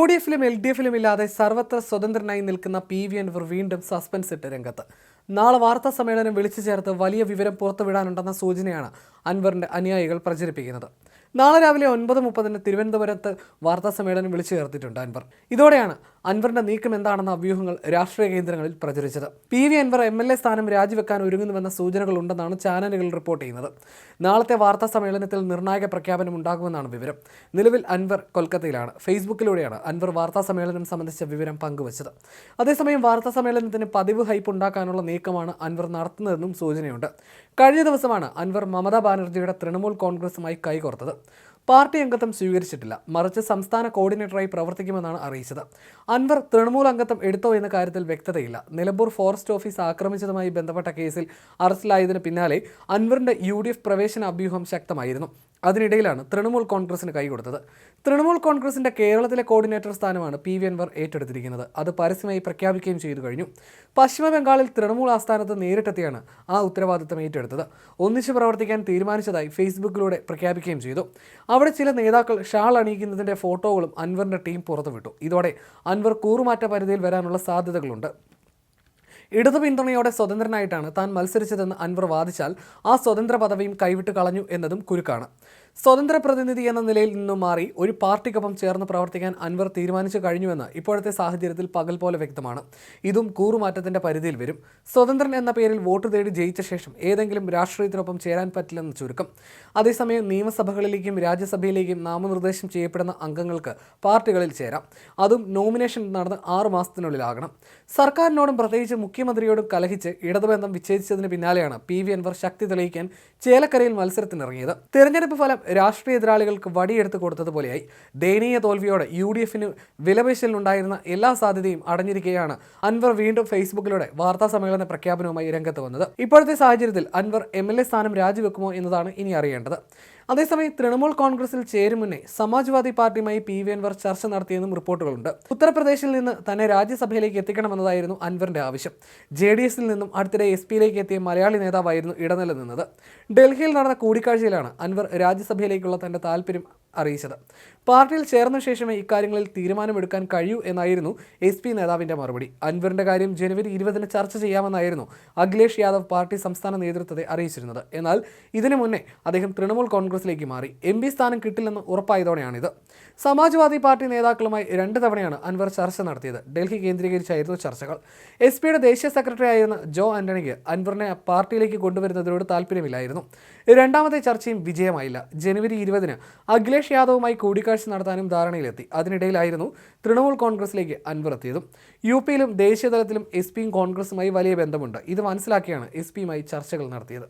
U D എഫിലും L D എഫിലും ഇല്ലാതെ സർവത്ര സ്വതന്ത്രനായി നിൽക്കുന്ന പി വി അൻവർ വീണ്ടും സസ്പെൻസ് ഇട്ട് രംഗത്ത്. നാളെ വാർത്താ സമ്മേളനം വിളിച്ചു ചേർത്ത് വലിയ വിവരം പുറത്തുവിടാനുണ്ടെന്ന സൂചനയാണ് അൻവറിന്റെ അനുയായികൾ പ്രചരിപ്പിക്കുന്നത്. നാളെ രാവിലെ ഒൻപത് മുപ്പതിന് തിരുവനന്തപുരത്ത് വാർത്താ സമ്മേളനം വിളിച്ചു ചേർത്തിട്ടുണ്ട് അൻവർ. ഇതോടെയാണ് അൻവറിന്റെ നീക്കം എന്താണെന്ന അഭ്യൂഹങ്ങൾ രാഷ്ട്രീയ കേന്ദ്രങ്ങളിൽ പ്രചരിച്ചത്. P V Anvar M L A സ്ഥാനം രാജിവെക്കാൻ ഒരുങ്ങുന്നുവെന്ന സൂചനകളുണ്ടെന്നാണ് ചാനലുകൾ റിപ്പോർട്ട് ചെയ്യുന്നത്. നാളത്തെ വാർത്താ സമ്മേളനത്തിൽ നിർണായക പ്രഖ്യാപനം ഉണ്ടാകുമെന്നാണ് വിവരം. നിലവിൽ അൻവർ കൊൽക്കത്തയിലാണ്. ഫേസ്ബുക്കിലൂടെയാണ് അൻവർ വാർത്താ സമ്മേളനം സംബന്ധിച്ച വിവരം പങ്കുവച്ചത്. അതേസമയം വാർത്താ സമ്മേളനത്തിന് പതിവ് ഹൈപ്പ് ഉണ്ടാക്കാനുള്ള നീക്കമാണ് അൻവർ നടത്തുന്നതെന്നും സൂചനയുണ്ട്. കഴിഞ്ഞ ദിവസമാണ് അൻവർ മമതാ ബാനർജിയുടെ തൃണമൂൽ കോൺഗ്രസുമായി കൈകോർത്തത്. പാർട്ടി അംഗത്വം സ്വീകരിച്ചിട്ടില്ല. മറിച്ച് സംസ്ഥാന കോർഡിനേറ്ററായി പ്രവർത്തിക്കുമെന്നാണ് അറിയിച്ചത്. അൻവർ തൃണമൂൽ അംഗത്വം എടുത്തോ എന്ന കാര്യത്തിൽ വ്യക്തതയില്ല. നിലമ്പൂർ ഫോറസ്റ്റ് ഓഫീസ് ആക്രമിച്ചതുമായി ബന്ധപ്പെട്ട കേസിൽ അറസ്റ്റിലായതിന് പിന്നാലെ അൻവറിന്റെ യു പ്രവേശന അഭ്യൂഹം ശക്തമായിരുന്നു. അതിനിടയിലാണ് തൃണമൂൽ കോൺഗ്രസിന് കൈകൊടുത്തത് തൃണമൂൽ കോൺഗ്രസിന്റെ കേരളത്തിലെ കോർഡിനേറ്റർ സ്ഥാനമാണ് പി വി അൻവർ ഏറ്റെടുത്തിരിക്കുന്നത്. അത് പരസ്യമായി പ്രഖ്യാപിക്കുകയും ചെയ്തു കഴിഞ്ഞു. പശ്ചിമ ബംഗാളിൽ തൃണമൂൽ ആസ്ഥാനത്ത് നേരിട്ടെത്തിയാണ് ആ ഉത്തരവാദിത്തം ഏറ്റെടുത്തത്. ഒന്നിച്ച് പ്രവർത്തിക്കാൻ തീരുമാനിച്ചതായി ഫേസ്ബുക്കിലൂടെ പ്രഖ്യാപിക്കുകയും ചെയ്തു. അവിടെ ചില നേതാക്കൾ ഷാൾ അണിയിക്കുന്നതിന്റെ ഫോട്ടോകളും അൻവറിന്റെ ടീം പുറത്തുവിട്ടു. ഇതോടെ അൻവർ കൂറുമാറ്റ പരിധിയിൽ വരാനുള്ള സാധ്യതകളുണ്ട്. ഇടതു പിന്തുണയോടെ സ്വതന്ത്രനായിട്ടാണ് താൻ മത്സരിച്ചതെന്ന് അൻവർ വാദിച്ചാൽ ആ സ്വതന്ത്ര പദവിയും കൈവിട്ട് കളഞ്ഞു എന്നതും കുരുക്കാണ്. സ്വതന്ത്ര പ്രതിനിധി എന്ന നിലയിൽ നിന്നും മാറി ഒരു പാർട്ടിക്കൊപ്പം ചേർന്ന് പ്രവർത്തിക്കാൻ അൻവർ തീരുമാനിച്ചു കഴിഞ്ഞുവെന്ന് ഇപ്പോഴത്തെ സാഹചര്യത്തിൽ പകൽ പോലെ വ്യക്തമാണ്. ഇതും കൂറുമാറ്റത്തിന്റെ പരിധിയിൽ വരും. സ്വതന്ത്രൻ എന്ന പേരിൽ വോട്ട് തേടി ജയിച്ച ശേഷം ഏതെങ്കിലും രാഷ്ട്രീയത്തിനൊപ്പം ചേരാൻ പറ്റില്ലെന്ന് ചുരുക്കം. അതേസമയം നിയമസഭകളിലേക്കും രാജ്യസഭയിലേക്കും നാമനിർദ്ദേശം ചെയ്യപ്പെടുന്ന അംഗങ്ങൾക്ക് പാർട്ടികളിൽ ചേരാം. അതും നോമിനേഷൻ നടന്ന് ആറു മാസത്തിനുള്ളിലാകണം. സർക്കാരിനോടും പ്രത്യേകിച്ച് മുഖ്യമന്ത്രിയോടും കലഹിച്ച് ഇടതുബന്ധം വിച്ഛേദിച്ചതിന് പിന്നാലെയാണ് പി വി അൻവർ ശക്തി തെളിയിക്കാൻ ചേലക്കരയിൽ മത്സരത്തിനിറങ്ങിയത്. തെരഞ്ഞെടുപ്പ് ഫലം രാഷ്ട്രീയ എതിരാളികൾക്ക് വടിയെടുത്ത് കൊടുത്തതുപോലെയായി ദയനീയ തോൽവിയോടെ യു ഡി എഫിന് വിലപേശലിനുണ്ടായിരുന്ന എല്ലാ സാധ്യതയും അടഞ്ഞിരിക്കുകയാണ് അൻവർ വീണ്ടും ഫേസ്ബുക്കിലൂടെ വാർത്താ സമ്മേളന പ്രഖ്യാപനവുമായി രംഗത്ത് വന്നത്. ഇപ്പോഴത്തെ സാഹചര്യത്തിൽ അൻവർ എം എൽ എ സ്ഥാനം രാജിവെക്കുമോ എന്നതാണ് ഇനി അറിയേണ്ടത്. അതേസമയം തൃണമൂൽ കോൺഗ്രസിൽ ചേരും മുന്നേ സമാജ്വാദി പാർട്ടിയുമായി പി വി അൻവർ ചർച്ച നടത്തിയെന്നും റിപ്പോർട്ടുകളുണ്ട്. ഉത്തർപ്രദേശിൽ നിന്ന് തന്നെ രാജ്യസഭയിലേക്ക് എത്തിക്കണമെന്നതായിരുന്നു അൻവറിന്റെ ആവശ്യം. ജെ ഡി എസിൽ നിന്നും അടുത്തിടെ എസ് പിയിലേക്ക് എത്തിയ മലയാളി നേതാവായിരുന്നു ഇടനില നിന്നത് ഡൽഹിയിൽ നടന്ന കൂടിക്കാഴ്ചയിലാണ് അൻവർ രാജ്യസഭയിലേക്കുള്ള തന്റെ താല്പര്യം അറിയിച്ചത്. പാർട്ടിയിൽ ചേർന്ന ശേഷമേ ഇക്കാര്യങ്ങളിൽ തീരുമാനമെടുക്കാൻ കഴിയൂ എന്നായിരുന്നു എസ് പി നേതാവിന്റെ മറുപടി. അൻവറിന്റെ കാര്യം ജനുവരി ഇരുപതിന് ചർച്ച ചെയ്യാമെന്നായിരുന്നു അഖിലേഷ് യാദവ് പാർട്ടി സംസ്ഥാന നേതൃത്വത്തെ അറിയിച്ചിരുന്നത്. എന്നാൽ ഇതിനു മുന്നേ അദ്ദേഹം തൃണമൂൽ കോൺഗ്രസിലേക്ക് മാറി. എം പി സ്ഥാനം കിട്ടില്ലെന്ന് ഉറപ്പായതോടെയാണിത്. സമാജ്വാദി പാർട്ടി നേതാക്കളുമായി രണ്ട് തവണയാണ് അൻവർ ചർച്ച നടത്തിയത്. ഡൽഹി കേന്ദ്രീകരിച്ചായിരുന്നു ചർച്ചകൾ. എസ് പിയുടെ ദേശീയ സെക്രട്ടറി ആയിരുന്ന ജോ ആന്റണിക്ക് അൻവറിനെ പാർട്ടിയിലേക്ക് കൊണ്ടുവരുന്നതിനോട് താല്പര്യമില്ലായിരുന്നു രണ്ടാമത്തെ ചർച്ചയും വിജയമായില്ല. ജനുവരി ഇരുപതിന് അഖിലേഷ് യാദവുമായി കൂടിക്കാഴ്ച നടത്താനും ധാരണയിലെത്തി. അതിനിടയിലായിരുന്നു തൃണമൂൽ കോൺഗ്രസിലേക്ക് അൻവർ എത്തിയതും യു പിയിലും ദേശീയതലത്തിലും എസ് പിയും കോൺഗ്രസുമായി വലിയ ബന്ധമുണ്ട്. ഇത് മനസ്സിലാക്കിയാണ് എസ് പിയുമായി ചർച്ചകൾ നടത്തിയത്.